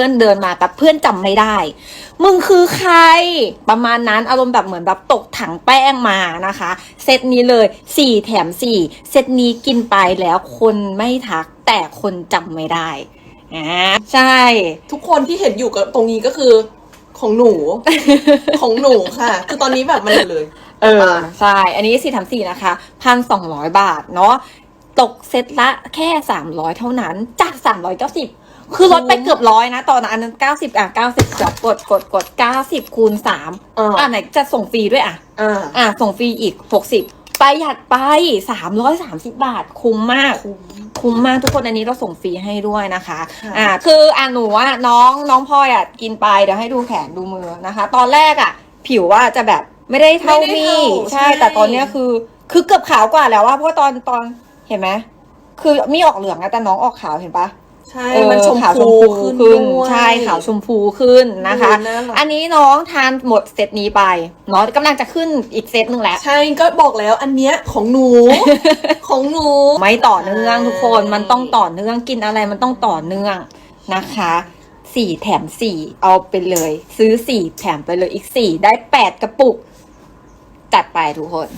พื่อนเดินมาแต่เพื่อนจำไม่ได้ มึงคือใคร ประมาณนั้นอารมณ์แบบเหมือนแบบตกถังแป้งมานะคะ เซตนี้เลยสี่แถมสี่เซตนี้กินไปแล้วคนไม่ทักแต่คนจำไม่ได้อ่าใช่ ทุกคนที่เห็นอยู่กับตรงนี้ก็คือของหนู ของหนูค่ะ คือตอนนี้แบบมันเลย เออ ใช่ อันนี้สี่แถมสี่นะคะพันสองร้อยบาทเนาะตกเซตละแค่สามร้อยเท่านั้นจากสามร้อยเก้าสิบ คือลดไปเกือบร้อยนะตอนนั้นเก้าสิบอะเก้าสิบกดกดกดกดเก้าสิบคูณสามอ่า อะไหนจะส่งฟรีด้วยอะ อ่าอะส่งฟรีอีกหกสิบประหยัดไปสามร้อยสามสิบบาท คุ้มมาก คุ้ม คุ้มมากทุกคนอันนี้เราส่งฟรีให้ด้วยนะคะ ค่ะ อ่า คืออะหนูว่าน้องน้องพลอยอะกินไปเดี๋ยวให้ดูแขนดูมือนะคะ ตอนแรกอะ ผิวว่าจะแบบไม่ได้เท่าไม่ได้มี่เท่าใช่ใช่ แต่ตอนเนี้ยคือ คือเกือบขาวกว่าแล้วว่าเพราะว่าตอนตอนเห็นไหมคือมีออกเหลืองนะแต่น้องออกขาวเห็นปะ ใช่เออมันชมขาวชพูมพูขึ้นขึ้นด้วยใช่ขาวชมพูขึ้นนะคะดูน่ารักอันนี้น้องทานหมดเซตนี้ไปเนาะกำลังจะขึ้นอีกเซตหนึ่งแล้ว ใช่ก็บอกแล้วอันเนี้ยของหนู ของหนูไม่ต่อเนื่องใช่ทุกคนมันต้องต่อเนื่องกินอะไรมันต้องต่อเนื่องนะคะสี่แถมสี่เอาไปเลย ซื้อสี่แถมไปเลยอีกสี่ได้แปดกระปุก จัดไปทุกคน